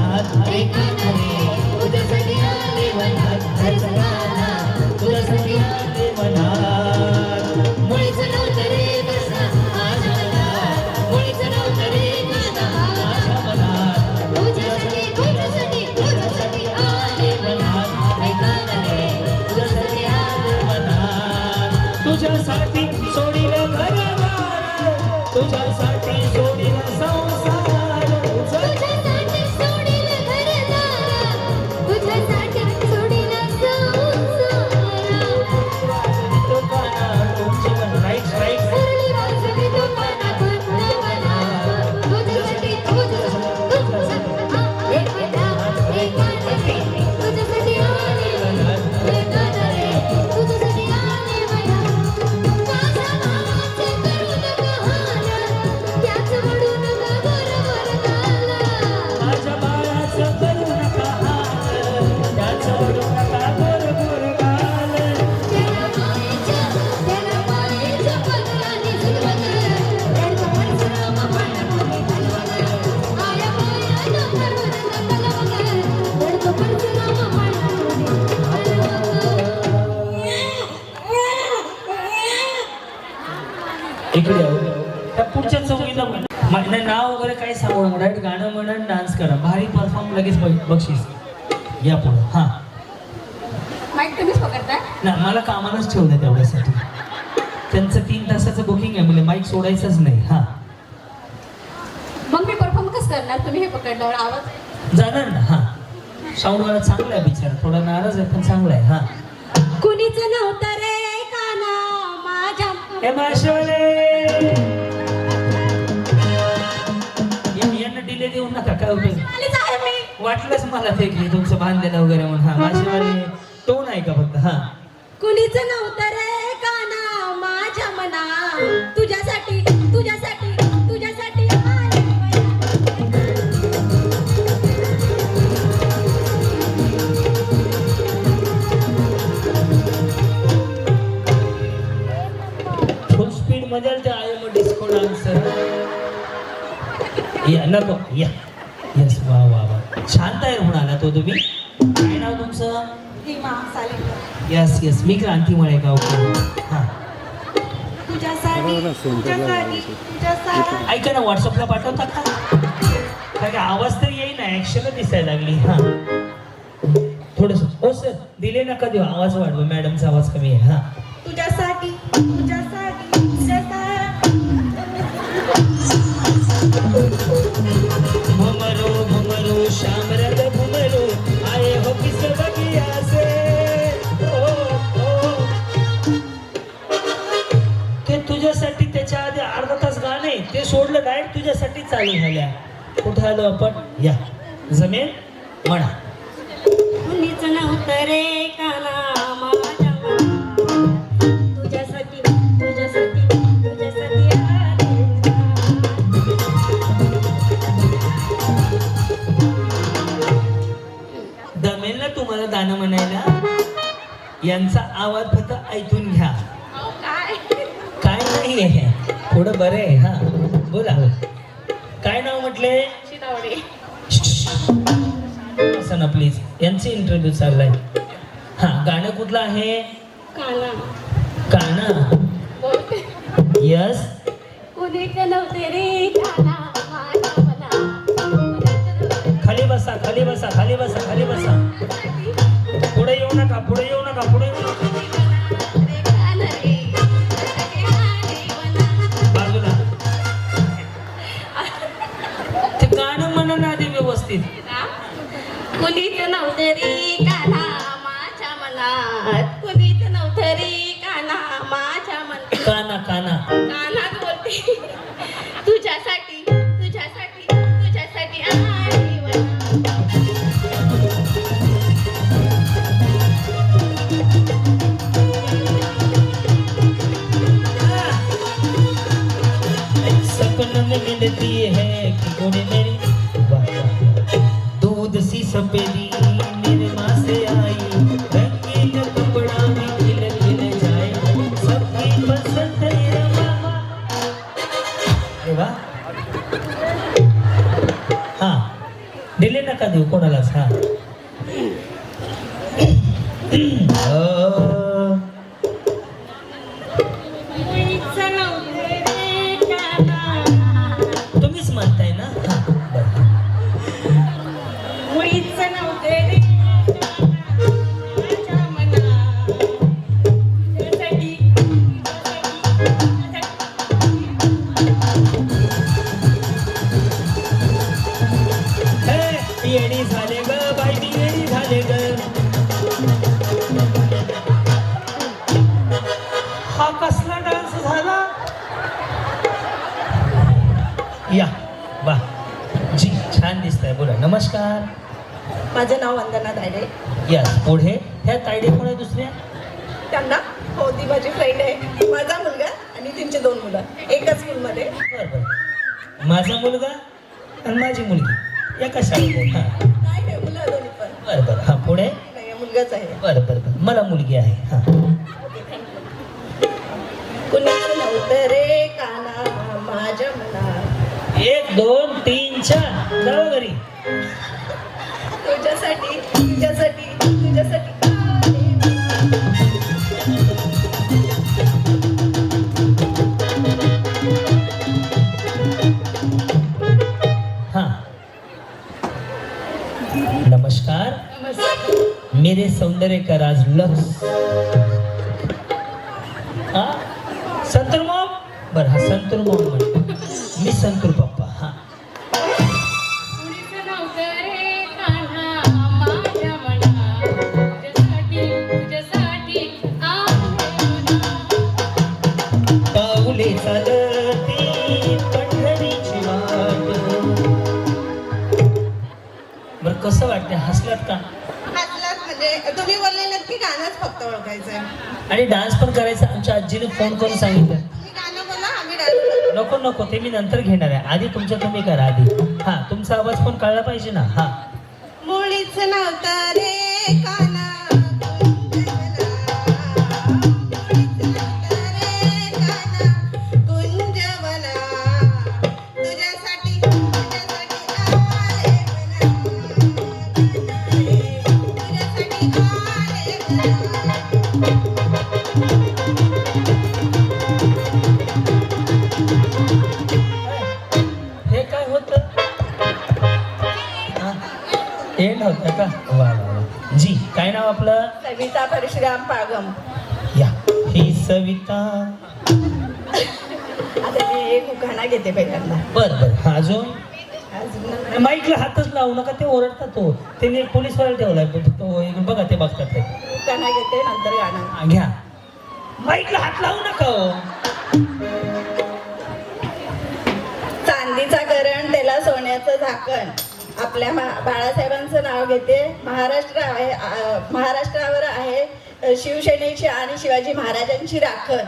आले मनात त्या पुढच्या चौकीला म्हण. नाही, नाव वगैरे काही सांगू नका डायरेक्ट गाणं म्हणून डान्स करा. भारी परफॉर्म लगेच बक्षीस. या पुढं हां. माईक तुम्हीच पकडताय? ना मला कामालाच ठेवलं तेवढ्यासाठी. त्यांचं तीन तासाचं बुकिंग आहे म्हणजे माईक सोडायचंच नाही हां. मग मी परफॉर्म कसं करणार? तुम्ही हे पकडल्यावर आवाज? जाणार ना हां. साऊंडवाला चांगला आहे बिचारा थोडा नाराज आहे पण चांगला आहे हां. कुणीच नव्हतं रे? यांना डिले देऊ नका काय उपयोग वाटलंच मला ते की तुमचं बांधलेलं वगैरे म्हणून. हा माशेवाले. टोन आहे का फक्त? हा. कुणीच नव्हतं रे या नको या. यस वा वा वा. शांत आहे म्हणाला तो तुम्ही. काय नाव तुमचं? यस यस मी क्रांती हा. तुझ्यासाठी तुझ्यासाठी ऐका ना व्हॉट्सअपला पाठवता का? काय आवाज तर येईना ऍक्शन दिसायला लागली. हा. थोडस. हो सर दिले नका देऊ. आवाज वाढवा. मॅडमचा आवाज कमी आहे. हा. तुझ्यासाठी चालू झाल्या. कुठं आलो आपण? या. जमेल म्हणा कुणीच नव्हतं रे काना माझ्या मनात. तुझ्यासाठी तुझ्यासाठी तुझ्यासाठी आले दमेल ना तुम्हाला गाणं म्हणायला? यांचा आवाज फक्त ऐकून घ्या. काय? काय नाही आहे थोडं बरं आहे हा. बोला. काय नाव म्हटले? शितावडे असं ना प्लीज यांचे इंटरव्ह्यू चाललाय. हा गाणं कुठलं आहे? काना. यस. खाली बसा खाली बसा खाली बसा खाली बसा. पुढे येऊ नका पुढे येऊ नका पुढे येऊ नका. व्यवस्थित कुणीच नव्हतं रे काना माझ्या मनात. कुणीच नव्हतं रे काना माझ्या मनात. काना काना कानात बोलते. तुझ्यासाठी तुझ्यासाठी तुझ्यासाठी. सपन में मिलती है कि कोने हां दिले नका देऊ कोणालाच हां या वा. जी छान दिसताय बोला. नमस्कार. माझं नाव वंदना तायडे. यस पुढे. ह्या तायडे कोण आहे दुसऱ्या? त्यांना हो ती माझी फ्रेंड आहे. माझा मुलगा आणि त्यांचे दोन मुलं. एकाच स्कूलमध्ये बर बर. माझा मुलगा आणि माझी मुलगी. आहे. हा नाही नाही मुलं दोन्ही पण? बर बर. हा पुढे. नाही मुलगाच आहे. बर बर बर. मला मुलगी आहे. हा. ओके थँक्यू कुणीच नव्हतं रे काना माझ्या मनात? एक दोन तीन चार. जाऊ घरी. तुझ्यासाठी तुझ्यासाठी तुझ्यासाठी. हा. नमस्कार. मेरे सौंदर्य का राज लक्स हा? संतूर मॉम बर हा संतूर मॉम मी संतूर म्हणजे तुम्ही बोललेलं की गाणंच फक्त ओळखायचं आणि डान्स पण करायचा. आमच्या आजीने फोन करून सांगितलं. तुम्ही गाणं बोला आम्ही डान्स नको नको ते मी नंतर घेणार आहे. आधी तुमचं तुम्ही करा आधी. हा तुमचा आवाज पण कळला पाहिजे ना? हा. मुळीच नव्हतं रे काना एंड होत का? वा वा वा. जी काय नाव आपलं? सविता परशुराम पागम. या. ही सविता. आता मी एक उखाणा घेते पहिल्यांदा. बर बर. हा अजून अजून माईकला हातच लावू नका ते ओरडतात तो. त्यांनी पोलीसवाला ठेवलाय तो एक बघा ते बघतात ते. उखाणा घेते नंतर गाणं. हा, घ्या. माईकला हात लावू नका हो. चांदीचा करण त्याला सोन्याचं झाकण. आपल्या बाळासाहेबांचं नाव घेते. महाराष्ट्र आहे महाराष्ट्रावर आहे शिवसेनेची आणि शिवाजी महाराजांची राखण.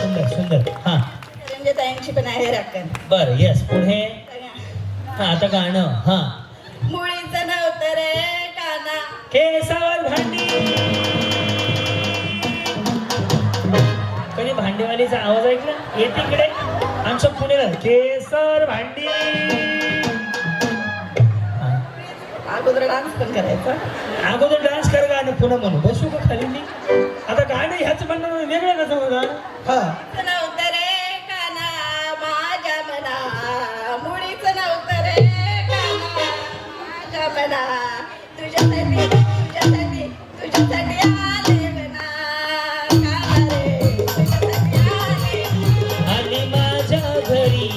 सुंदर सुंदर. हा. ताईंची पण आहे राखण. बर येस पुढे? हा आता गाणं. हा. मुळीचं नव्हतं रे काना. केसावर भांडी. कधी भांडेवालीचा आवाज ऐकला? येते इकडे आमच्या पुणे केसर भांडी. अगोदर डान्स पण करायचा. अगोदर डान्स कर गाणं पुन्हा म्हणू. बसू का खाली मी? आता गाणं ह्याच म्हणणं वेगळं कसं होणार हा. नव्हतं रे काना माझ्या मना. मुळीचं नव्हतं रे काना माझ्या मना. तुझ्यासाठी तुझ्यासाठी तुझ्यासाठी आले मना. काना रे? तुझ्यासाठी आले. आणि माझ्या घरी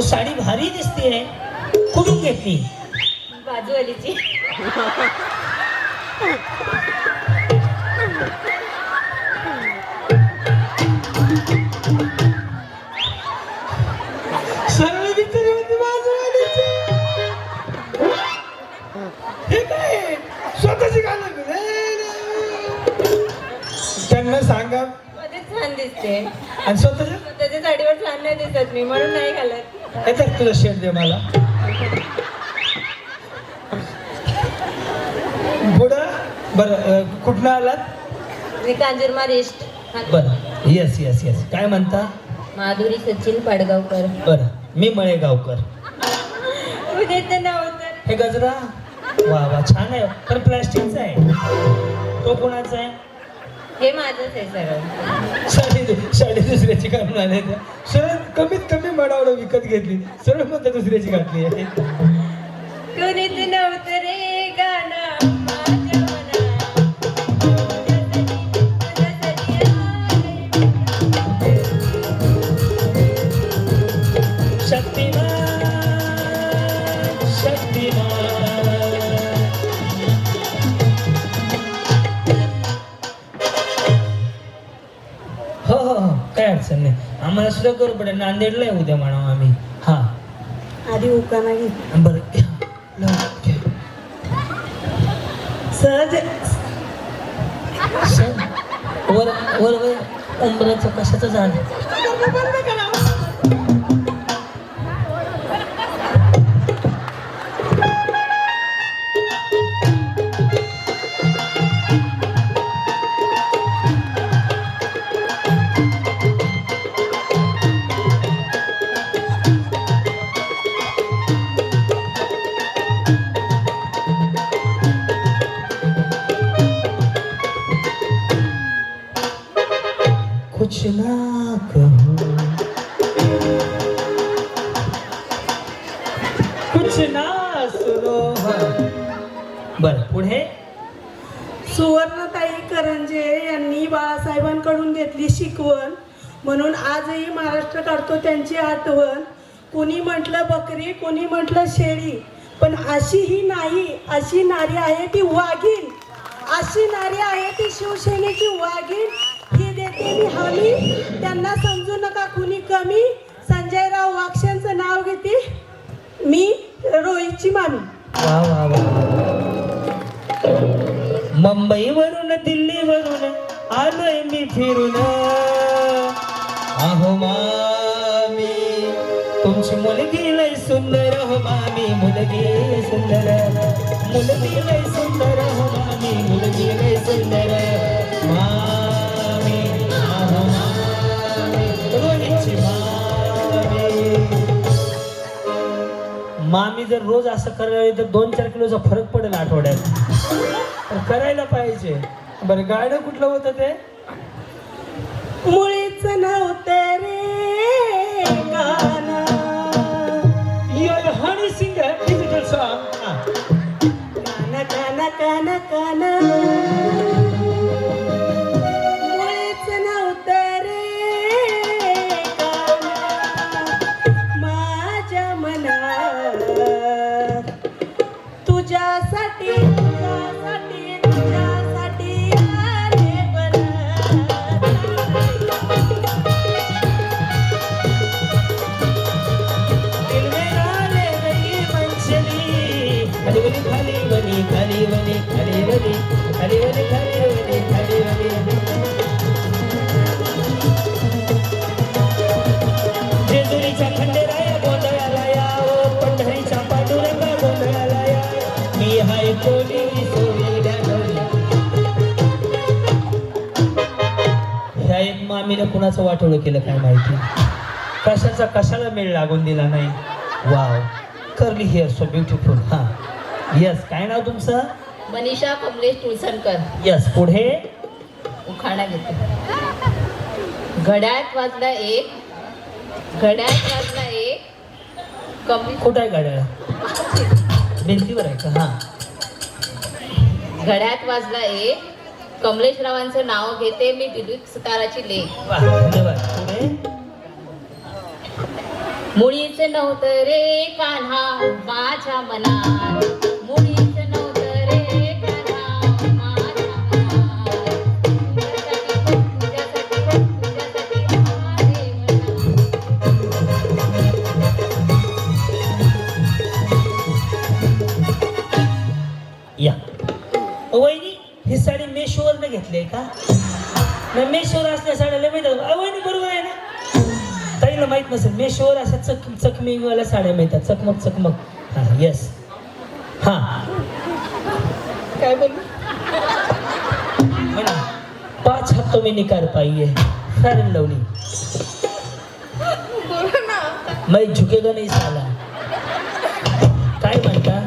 तो साडी भारी दिसते कुठून घेतली? बाजूवालीची. सरळ विचारी होती बाजूवालीची. हे काय? स्वतःची गाणं त्यांना सांगा. छान दिसते. आणि स्वतःच? त्याच्या साडीवर छान नाही दिसत मी म्हणून नाही घालत. येतात तुझं शेट दे मला. पुढं बरं कुठनं आलात? मी कांजूरमार इष्ट बरं. येस येस येस काय म्हणता? माधुरी सचिन पाडगावकर. बरं. मी मळेगावकर. हे गजरा? वा वा छान आहे. पण प्लॅस्टिकचा आहे. तो कोणाचा आहे? हे माझंच आहे साडी दुसऱ्याची घालून आले त्या सरळ कमीत कमी मडावडं विकत घेतली. सरळ म्हणता दुसऱ्याची घातली आहे. कुणीच आम्हाला सुद्धा करू पडेल. नांदेडला आहे उद्या म्हणा आम्ही. हा. आधी उकाना घे बरं. सहज. वर वर वर. उंबराचं कशाचं झाड महाराष्ट्र त्यांची आठवण. कुणी म्हटलं बकरी कुणी म्हटलं शेळी पण अशी ही नाही अशी नारी आहे ती वाघीण. अशी नारी आहे ती शिवसेनेची वाघीण. ही देते मी हमी. त्यांना समजू नका कुणी कमी. संजयराव वाक्षांचं नाव घेते. मी रोहितची मामी. मुंबईवरून दिल्लीवरून आलोय मी फिरून. अहो तुमची मुलगी लय सुंदर हो मामी मुलगी सुंदर. मुलगी लय सुंदर हो मामी मुलगी लय सुंदर. मामी मामी रोहितची मामी. मामी जर रोज असं करायला तर दोन चार किलोचा फरक पडेल आठवड्यात. करायला पाहिजे. बरं गाणं कुठलं होतं ते? कुणाचं वाटोळं केलं काय माहिती? कशाचा कशाला मेळ लागून दिला नाही? Wow curly hair so beautiful हा. यस काय नाव तुमचं? मनीषा कमलेश तुळसणकर. यस पुढे? उखाणा घेते. घड्याळात वाजला एक घड्याळात वाजला एक कमी कुठं आहे गाड्या भिंतीवर आहे का? हा. घड्याळात वाजला एक कमलेशरावांचं नाव घेते मी दिलीप सुताराची लेख. मुळीच नव्हतं रे कान्हा माझ्या मनात. घेतली का? नाही मेशोवर असल्या साड्याला माहिती वहिनी बरोबर आहे ना? ताईला माहीत नसेल मेशोवर अशा चक चकमीवाल्या साड्या मिळतात. चकमक चकमक. हा येस हा. काय बोलू पाच हफ्तों में है फेयर एंड लवली. मैं झुकेगा नहीं साला? काय म्हणता?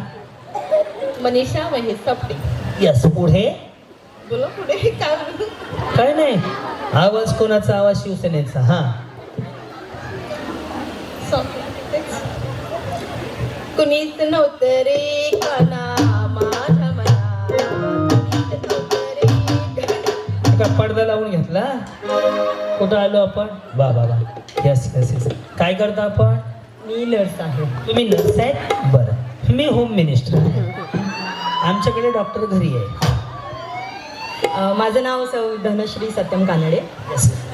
मनीषा महेश सपटे यस पुढे? बोला पुढे काय नाही. आवाज कोणाचा? आवाज शिवसेनेचा. हा. कुणीच नव्हतं रे काना माझ्या मना. का पडदा लावून घेतला. कुठं आलो आपण? वा वा वा यस यस यस काय करता आपण? मी नर्स आहे. तुम्ही नर्स आहेत? बरं. मी होम मिनिस्टर आहे. आमच्याकडे डॉक्टर घरी आहे. माझं नाव सौ धनश्री सत्यम कानडे.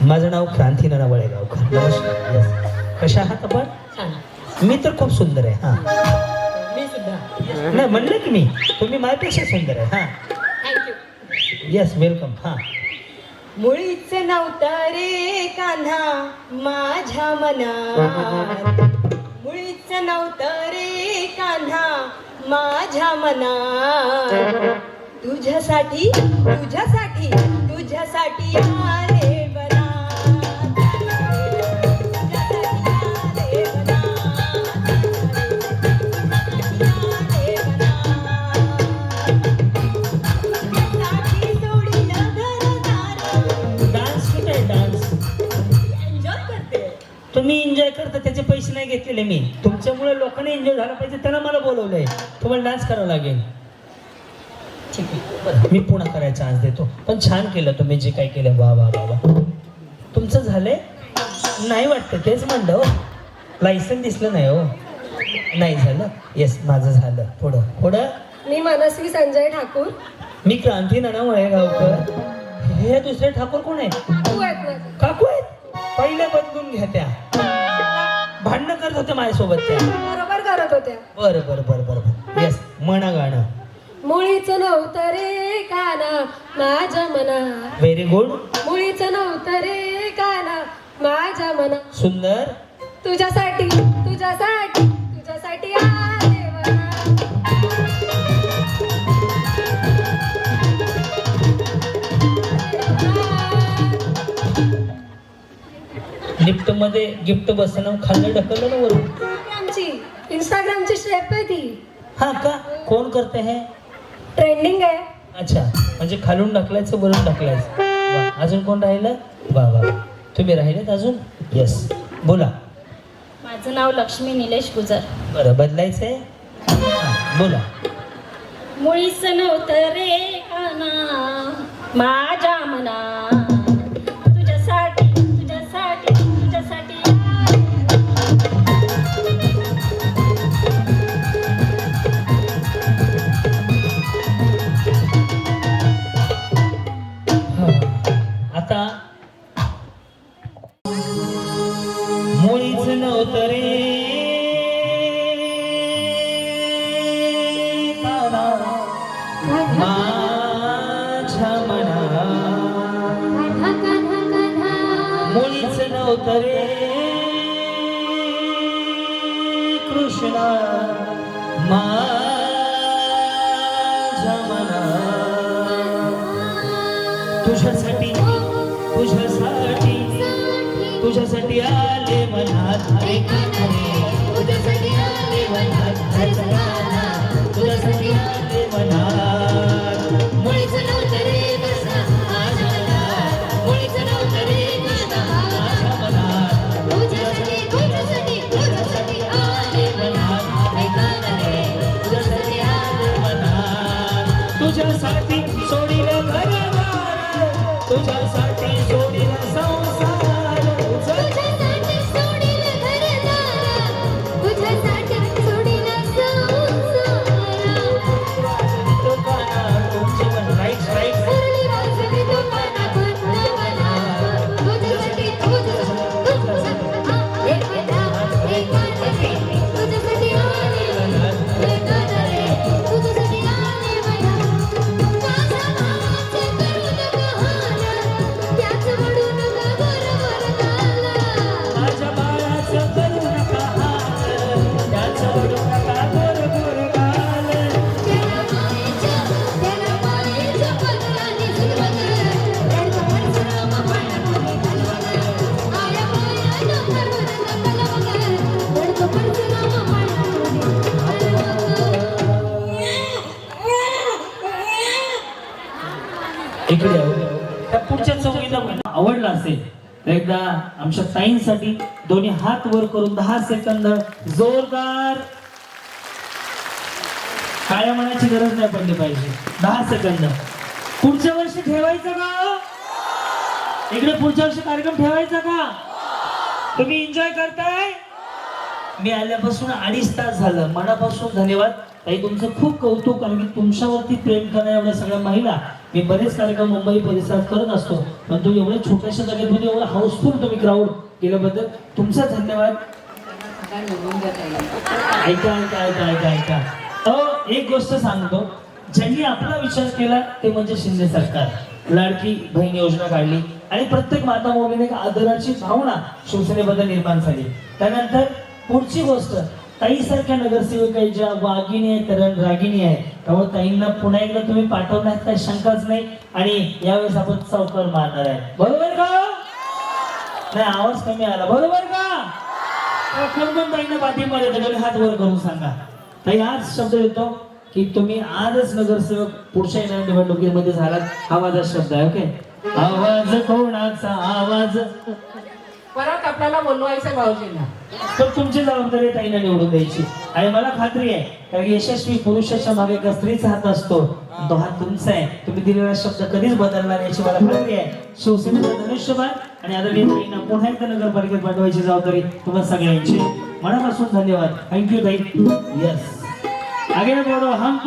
माझं नाव क्रांती नमस्कार. यस कशा आहात आपण? मी तर खूप सुंदर आहे हां. मी सुद्धा. नाही म्हणलं की मी. तुम्ही माझ्यापेक्षा सुंदर आहे हां. येस वेलकम हां. मुळीच नव्हता रे कान्हा माझ्या मनात. मुळीच नव्हतं रे कान्हा माझ्या मनात. तुझ्यासाठी तुझ्यासाठी तुझ्यासाठी आले तुम्ही एन्जॉय करता त्याचे पैसे नाही घेतलेले मी. तुमच्यामुळे लोकांनी एन्जॉय झाला पाहिजे त्यांना मला बोलवलंय. तुम्हाला डान्स करावा लागेल. मी पुन्हा करायचा चान्स देतो. पण छान केलं तुम्ही जे काय केलं. वा वा वा वा. तुमचं झालंय? नाही वाटतं. तेच म्हणलं हो. लायसन दिसलं नाही हो. नाही झालं. येस माझं झालं. पुढं. पुढं? मी मनस्वी संजय ठाकूर. मी क्रांती नाना वळेगावकर. हे दुसरे ठाकूर कोण आहेत? काकू आहेत पहिले बदलून घ्या त्या. भांडणं करत होते माझ्यासोबत त्या. बरोबर करत होत्या. बरं बरं बरं बरं बरं. येस म्हणा गाणं मुळीच नव्हतं रे काना माझ्या मना. व्हेरी गुड मुळीच नव्हतं रे काना माझ्या मना. सुंदर. तुझ्यासाठी तुझ्यासाठी तुझ्यासाठी आले वना. लिफ्टमध्ये गिफ्ट बसणं खाल्लं ढकललं ना वरून? इंस्टाग्रामची इंस्टाग्रामची स्टेप आहे ती. हा का? कोण करते हे? ट्रेंडिंग आहे. अच्छा म्हणजे खालून ढकलायचं वरून ढकलायचं वा, अजून कोण राहिलं? वा वा वा. तुम्ही राहिलेत अजून? येस बोला. माझं नाव लक्ष्मी निलेश गुजर. बरं बदलायचंय? हा, बोला. मुळीच नव्हतं रे माझ्या मना आता. मुळीच नव्हतं रे. माझ्या मना मुळीच नव्हतं रे. कृष्णा मा तुझ्यासाठी आले मनात हरे तुझ्यासाठी आले मनात तुझ्यासाठी आले मनात. मुळीच नव्हतं रे तुझ्यासाठी माझ्या मनात. मुळीच असते. एकदा आमच्या ताईंसाठी दोन्ही हात वर करून दहा सेकंद जोरदार. काळ्या मनाची गरज नाही पडली पाहिजे. दहा सेकंद. पुढच्या वर्षी ठेवायचं का? इकडे पुढच्या वर्षी कार्यक्रम ठेवायचा का? तुम्ही एन्जॉय करताय? मी आल्यापासून अडीच तास झालं. मनापासून धन्यवाद. ताई तुमचं खूप कौतुक आणि तुमच्यावरती प्रेम करणाऱ्या एवढ्या सगळ्या महिला मी बरेच कार्यक्रम मुंबई परिसरात करत असतो पण तुम्ही एवढ्या छोट्याशा जागेमध्ये एवढं हाऊसफुल तुम्ही क्राऊड केल्याबद्दल तुमचा धन्यवाद. ऐका ऐका ऐका ऐका ऐका. अ एक गोष्ट सांगतो. ज्यांनी आपला विचार केला ते म्हणजे शिंदे सरकार. लाडकी बहीण योजना काढली आणि प्रत्येक माता मुलीने एक आदराची भावना शिवसेनेबद्दल निर्माण झाली. त्यानंतर पुढची गोष्ट ताईसारख्या नगरसेविका ज्या वाघिणी आहेत तरण रागिणी आहे त्यामुळे ताईंना पुन्हा एकदा तुम्ही पाठवण्यात काही शंकाच नाही आणि यावेळेस आपण चौकर मारणार आहे. बरोबर का? नाही आवाज कमी आला. बरोबर का? कोण कोण ताईंना पाठिंबा देतो. हात वर करून सांगा. ताई आज शब्द देतो की तुम्ही आजच नगरसेवक पुढच्या येणाऱ्या निवडणुकीमध्ये झालात. हा माझा शब्द आहे ओके? आवाज कोणाचा? आवाज परत आपल्याला बोलवायचं भाऊजींना. तर तुमची जबाबदारी ताईना ताईंना निवडून द्यायची. आणि मला खात्री आहे कारण यशस्वी पुरुषाच्या मागे एका स्त्रीचा हात असतो तो हात तुमचा आहे. तुम्ही दिलेला शब्द कधीच बदलणार याची मला खात्री आहे. शिवसेनेचा धनुष्यबाण आणि आता मी ताईंना पुन्हा एकदा नगरपालिकेत पाठवायची जबाबदारी तुम्हाला सगळ्यांची मनापासून धन्यवाद. थँक्यू ताई. यस आगे ना हम